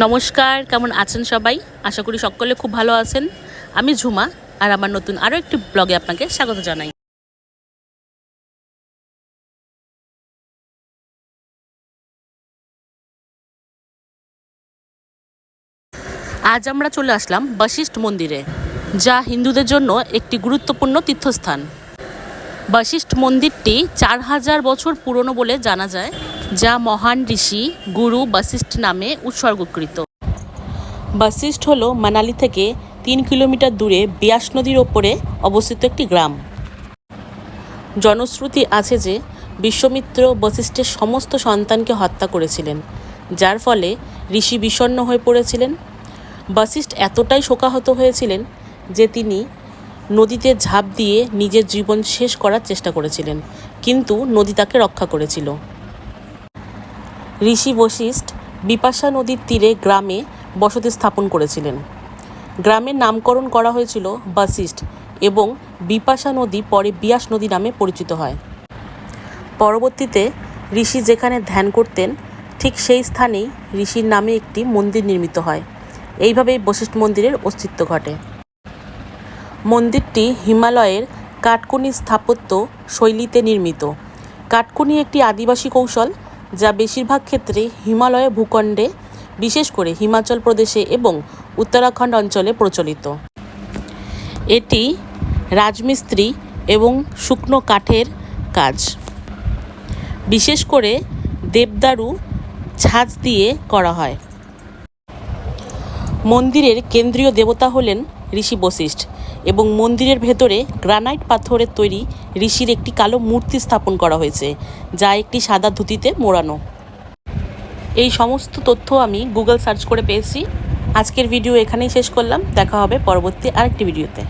নমস্কার, কেমন আছেন সবাই? আশা করি সকলে খুব ভালো আছেন। আমি ঝুমা, আর আমার নতুন আরও একটি ব্লগে আপনাকে স্বাগত জানাই। আজ আমরা চলে আসলাম বশিষ্ঠ মন্দিরে, যা হিন্দুদের জন্য একটি গুরুত্বপূর্ণ তীর্থস্থান। বশিষ্ঠ মন্দিরটি চার হাজার বছর পুরনো বলে জানা যায়। যা মহান ঋষি, গুরু বশিষ্ঠ নামে উৎসর্গকৃত। বশিষ্ঠ হল মানালি থেকে তিন কিলোমিটার দূরে বিয়াস নদীর ওপরে অবস্থিত একটি গ্রাম। জনশ্রুতি আছে যে, বিশ্বমিত্র বশিষ্ঠের সমস্ত সন্তানকে হত্যা করেছিলেন, যার ফলে ঋষি বিষণ্ণ হয়ে পড়েছিলেন। বশিষ্ঠ এতটাই শোকাহত হয়েছিলেন যে, তিনি নদীতে ঝাঁপ দিয়ে নিজের জীবন শেষ করার চেষ্টা করেছিলেন, কিন্তু নদী তাকে রক্ষা করেছিল। ঋষি বশিষ্ঠ বিপাশা নদীর তীরে গ্রামে বসতি স্থাপন করেছিলেন। গ্রামের নামকরণ করা হয়েছিল বশিষ্ঠ এবং বিপাশা নদী পরে বিয়াস নদী নামে পরিচিত হয়। পরবর্তীতে ঋষি যেখানে ধ্যান করতেন, ঠিক সেই স্থানেই ঋষির নামে একটি মন্দির নির্মিত হয়। এইভাবেই বশিষ্ঠ মন্দিরের অস্তিত্ব ঘটে। মন্দিরটি হিমালয়ের কাটকুনি স্থাপত্য শৈলীতে নির্মিত। কাটকুনি একটি আদিবাসী কৌশল যা বেশিরভাগ ক্ষেত্রে হিমালয় ভূখণ্ডে, বিশেষ করে হিমাচল প্রদেশে এবং উত্তরাখণ্ড অঞ্চলে প্রচলিত। এটি রাজমিস্ত্রি এবং শুকনো কাঠের কাজ। বিশেষ করে দেবদারু ছাঁচ দিয়ে করা হয়। মন্দিরের কেন্দ্রীয় দেবতা হলেন ঋষি বশিষ্ঠ এবং মন্দিরের ভেতরে গ্রানাইট পাথরের তৈরি ঋষির একটি কালো মূর্তি স্থাপন করা হয়েছে, যা একটি সাদা ধুতিতে মোড়ানো। এই সমস্ত তথ্য আমি গুগল সার্চ করে পেয়েছি। আজকের ভিডিও এখানেই শেষ করলাম। দেখা হবে পরবর্তী আরেকটি ভিডিওতে।